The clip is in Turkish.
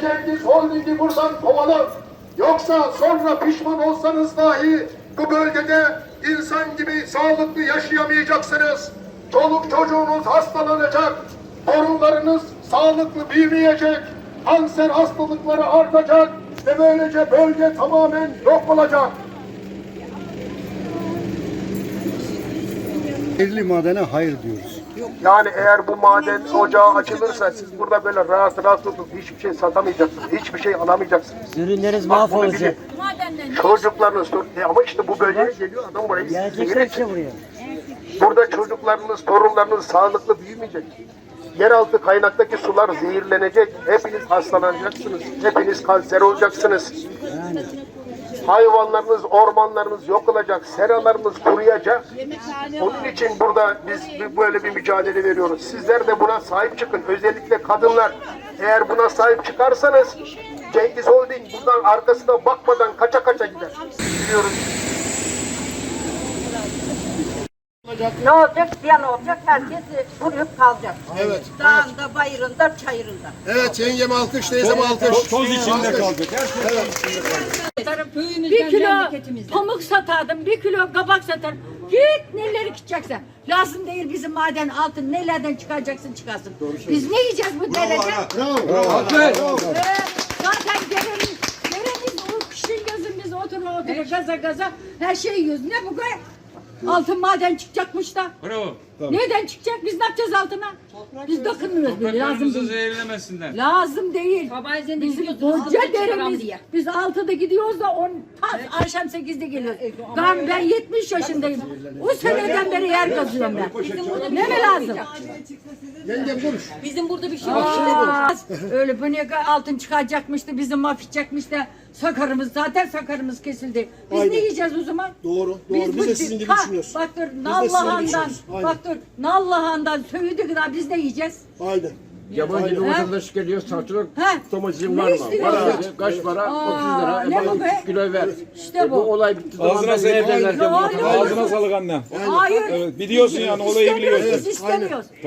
Cengiz Holding'i buradan kovalım. Yoksa sonra pişman olsanız dahi bu bölgede insan gibi sağlıklı yaşayamayacaksınız. Çoluk çocuğunuz hastalanacak. Torunlarınız sağlıklı büyümeyecek. Kanser hastalıkları artacak ve böylece bölge tamamen yok olacak. Zehirli madene hayır diyoruz. Yani eğer bu maden ocağı açılırsa siz burada böyle rahat rahat oturup hiçbir şey satamayacaksınız. Hiçbir şey alamayacaksınız. Ürünleriniz Bak bunu mahvolacak. bilin. Çocuklarınız e ama işte bu bölgeye geliyor adam burayı Gelecekler işte buraya. Burada çocuklarınız, torunlarınız sağlıklı büyümeyecek. Yeraltı kaynaktaki sular zehirlenecek. Hepiniz hastalanacaksınız. Hepiniz kanser olacaksınız. Hayvanlarınız, ormanlarınız yok olacak. Seralarınız kuruyacak. Onun için burada biz böyle bir mücadele veriyoruz. Sizler de buna sahip çıkın. Özellikle kadınlar. Eğer buna sahip çıkarsanız Cengiz Holding buradan arkasına bakmadan kaça kaça gider. Biliyoruz. Ne olacak? Ziyan olacak. Herkes kuruyup kalacak. Evet. Dağında, bayırında, çayırında. Evet yengem alkış, teyzem alkış. Toz içinde kaldık. Bir kilo pamuk satardım, bir kilo kabak satarım. Git neleri gideceksin. Lazım değil bizim maden altın. Nelerden çıkaracaksın çıkarsın. Biz ne yiyeceğiz bu derece? Ee, zaten deremiz, deremiz o kışın gözün biz otura otura gaza gaza her şeyi yiyoruz. Ne bu kadar? Altın maden çıkacakmış da. Bravo. Neden çıkacak? Biz ne yapacağız altına? Biz dokunmuyoruz bile. Lazım Topraklarımızı değil. zehirlemesinler. Lazım değil. Bizim koca deremiz. Biz 6'da gidiyoruz da 10 tas akşam 8'de geliyoruz. Ben, ben 70 yaşındayım. O seneden beri yer kazıyorum ben. Ne mi lazım? Yengem konuş. Bizim burada bir şey var. Öyle bu ne altın çıkaracakmıştı, bizi mahvedecekmiş de sakarımız zaten sakarımız kesildi. Biz Aynen. ne yiyeceğiz o zaman? Doğru, doğru. Biz bu- de sizin gibi Ha, düşünüyoruz. Bak dur, Nallıhan'dan, bak dur, Nallıhan'dan söğüdü kadar biz ne yiyeceğiz? Aynen. Yabancı bir vatandaş geliyor satıyor. Ha? Domatesin var mı? Var abi. Kaç para? Aa, 30 lira. ne E bu bana be? 3 kilo ver. İşte E bu. bu olay bitti. Ağzına sağlık. Ağzına sağlık annem. Hayır. Evet, biliyorsun yani olayı biliyorsun. Biz istemiyoruz.